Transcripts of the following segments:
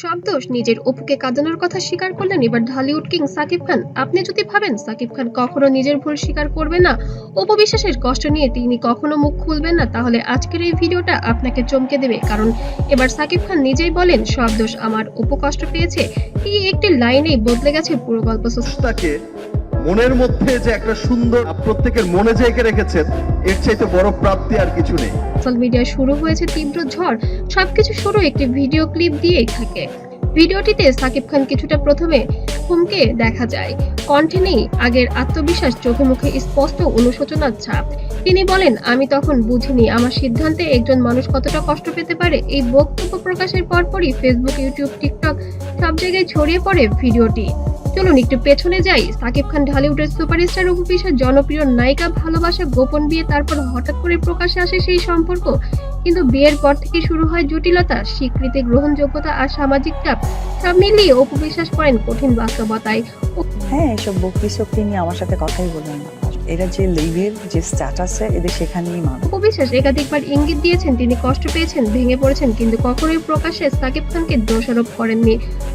সব দোষ নিজের অপুকে কাঁদানোর কথা স্বীকার করলেন এবার ঢালিউড কিং সাকিব খান। আপনি যদি ভাবেন সাকিব খান কখনো নিজের ভুল স্বীকার করবে না অপু বিশ্বাসের কষ্ট নিয়ে তিনি কখনো মুখ খুলবেন না, তাহলে আজকের এই ভিডিওটা আপনাকে চমকে দেবে। কারণ এবার সাকিব খান নিজেই বলেন, সব দোষ আমার অপু কষ্ট পেয়েছে। এই একটি লাইনেই বদলে গেছে পুরো গল্প। মনের মধ্যে যে একটা সুন্দর, প্রত্যেকের মনে যে রেখেছেন এর চাইতে বড় প্রাপ্তি আর কিছু নেই। সোশ্যাল মিডিয়ায় শুরু হয়েছে তীব্র ঝড়। সবকিছু শুরু একটি ভিডিও ক্লিপ দিয়েই থাকে। ভিডিওটিতে সাকিব খান কিছুটা প্রথমে হুমকে দেখা যায়। কণ্ঠে নেই, আগের আত্মবিশ্বাস চোখে মুখে স্পষ্ট অনুশোচনার ছাপ। তিনি বলেন, আমি তখন বুঝিনি, আমার সিদ্ধান্তে একজন মানুষ কতটা কষ্ট পেতে পারে। এই বক্তব্য প্রকাশের পরপরই ফেসবুক ইউটিউব টিকটক সব জায়গায় ছড়িয়ে পড়ে ভিডিওটি। চলুন একটু পেছনে যাই। সাকিব খান ঢালিউডের সুপারস্টার অপু জনপ্রিয় নায়িকা ভালোবাসা গোপন বিয়ে, তারপর হঠাৎ করে প্রকাশে আসে সেই সম্পর্ক। কিন্তু বিয়ের পর থেকে শুরু হয় জটিলতা, স্বীকৃতি, গ্রহণযোগ্যতা আর সামাজিক চাপ। সব মিলিয়ে অপু বিশ্বাস করেন কঠিন বাস্তবতায়। হ্যাঁ এসব বকরি শক্তি নিয়ে আমার সাথে কথাই বলবেন না। এরা যে লিভের যে স্ট্যাটাসে এদের সেখানেই মানুষ অপু একাধিকবার ইঙ্গিত দিয়েছেন তিনি কষ্ট পেয়েছেন, ভেঙে পড়েছেন, কিন্তু কখনোই প্রকাশ্যে সাকিব খানকে দোষারোপ করেননি।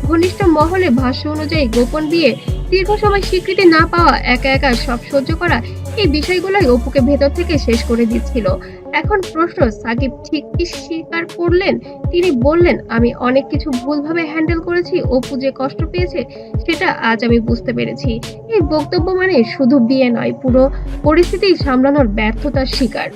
ঘনিষ্ঠ মহলে ভাষ্য অনুযায়ী গোপন বিয়ে, দীর্ঘ সময় স্বীকৃতি না পাওয়া একা একা সব সহ্য করা এই বিষয়গুলোই অপুকে ভেতর থেকে শেষ করে দিচ্ছিল। এখন প্রশ্ন, সাকিব ঠিক কি স্বীকার করলেন? তিনি বললেন, আমি অনেক কিছু ভুলভাবে হ্যান্ডেল করেছি, অপু যে কষ্ট পেয়েছে সেটা আজ আমি বুঝতে পেরেছি। এই বক্তব্য মানে শুধু বিয়ে নয়, পুরো পরিস্থিতি সামলানোর ব্যর্থতার শিকার।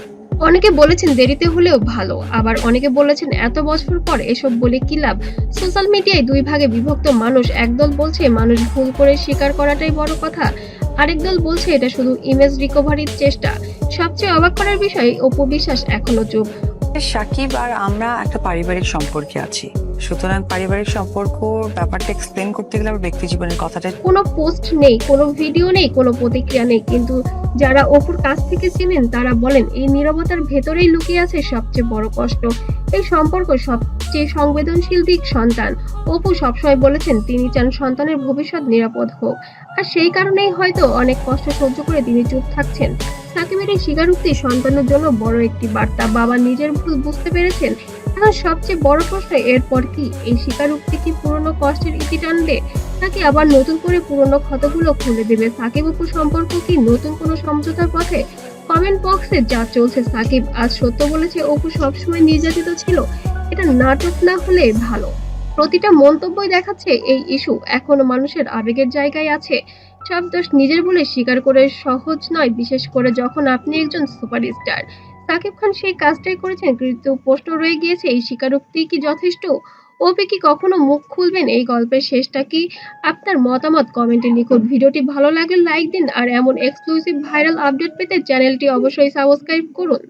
অনেকে বলেছেন দেরিতে হলেও ভালো, আবার অনেকে বলেছেন এত বছর পর এসব বলে কি লাভ? সোশ্যাল মিডিয়ায় দুই ভাগে বিভক্ত মানুষ, একদল বলছে মানুষ ভুল করে স্বীকার করাটাই বড় কথা আরেক দল বলছে এটা শুধু ইমেজ রিকভারির চেষ্টা। সবচেয়ে অবাক করার বিষয় অপু বিশ্বাস এখনও চুপ। সাকিব আর আমরা একটা পারিবারিক সম্পর্কে আছি। সুতরাং পারিবারিক সম্পর্ক ব্যাপারটা এক্সপ্লেন করতে গেলে আমার ব্যক্তি জীবনের কথাটা কোনো পোস্ট নেই কোনো ভিডিও নেই কোনো প্রতিক্রিয়া নেই। কিন্তু যারা অপুর কাছ থেকে চেনেন তারা বলেন এই নীরবতার ভেতরেই লুকিয়ে আছে সবচেয়ে বড় কষ্ট। এই সম্পর্ক সবচেয়ে সংবেদনশীল দিক সন্তান। অপু সবসময় বলেছেন, তিনি চান সন্তানের ভবিষ্যৎ নিরাপদ হোক। আর সেই কারণেই হয়তো অনেক কষ্ট সহ্য করে তিনি চুপ থাকছেন। সাকিবের এই স্বীকারোক্তি সন্তানের জন্য বড় একটি বার্তা। বাবা নিজের ভুল বুঝতে পেরেছেন। এখন সবচেয়ে বড় প্রশ্ন, এরপর কি? এই স্বীকারোক্তি কি পুরনো কষ্টের ইতি টানবে? নাকি আবার নতুন করে পুরনো ক্ষতগুলো খুলে দেবে? সাকিব অপু সম্পর্ক কি নতুন কোনো সমঝোতার পথে? কমেন্ট বক্সে যা চলছে সাকিব, আজ সত্য বলেছে অপু সবসময় নির্যাতিত ছিল। এটা নাটক না হলে ভালো। প্রতিটা মন্তব্যই দেখাচ্ছে এই ইস্যু। এখনও মানুষের আবেগের জায়গায় আছে। সব দোষ নিজের বলে স্বীকার করে সহজ নয়, বিশেষ করে যখন আপনি একজন সুপারস্টার। সাকিব খান সেই কাজটাই করেছেন, কিন্তু প্রশ্ন রয়ে গিয়েছে, এই স্বীকারোক্তি কি যথেষ্ট? ওপি কি কখনো মুখ খুলবেন? এই গল্পের শেষটা কি আপনার মতামত? কমেন্টে লিখুন। ভিডিওটি ভালো লাগলে লাইক দিন আর এমন এক্সক্লুসিভ ভাইরাল আপডেট পেতে চ্যানেলটি অবশ্যই সাবস্ক্রাইব করুন।